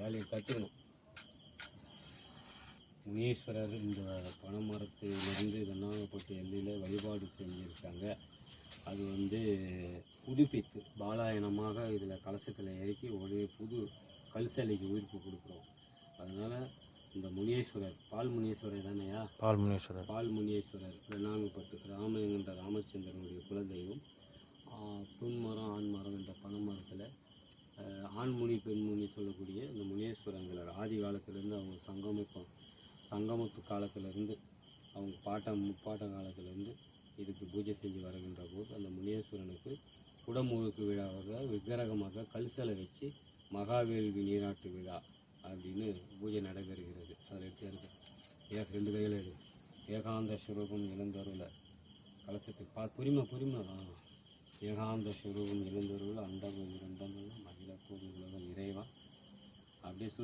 வேலையை கற்றுக்கணும் முனீஸ்வரர் இந்த பனைமரத்திலிருந்து வெண்ணாகப்பட்டு எல்லையில் வழிபாடு செஞ்சுருக்காங்க. அது வந்து புதுப்பித்து பாலாயனமாக இதில் கலசத்தில் இறக்கி ஒரு புது கல் சிலைக்கு உயிர்ப்பு கொடுக்குறோம். அதனால் இந்த முனீஸ்வரர் பால் முனீஸ்வரர் தானேயா? பால் முனீஸ்வரர் பால் முனீஸ்வரர் வெண்ணாங்கப்பட்டு ராம என்கின்ற ராமச்சந்திரனுடைய ஆண்மொழி பெண்மொழி சொல்லக்கூடிய இந்த முனீஸ்வரங்களர் ஆதி காலத்திலேருந்து அவங்க சங்கமிப்பம் சங்கமிப்பு காலத்திலேருந்து அவங்க பாட்டம் முப்பாட்ட காலத்திலேருந்து இதுக்கு பூஜை செஞ்சு வருகின்ற போது அந்த முனேஸ்வரனுக்கு குடமுழுக்கு விழாவாக விக்கிரகமாக கல்சலை வச்சு மகாவேள்வி நீராட்டு விழா அப்படின்னு பூஜை நடைபெறுகிறது. அதில் எடுத்து இருக்கு? ஏ ரெண்டு கையில் எடு ஏகாந்த சுரூபம் இழந்தருள. கலசத்துக்கு பா புரிமை புரிமை ஏகாந்த சுரூபம் இளந்தருள அண்டம்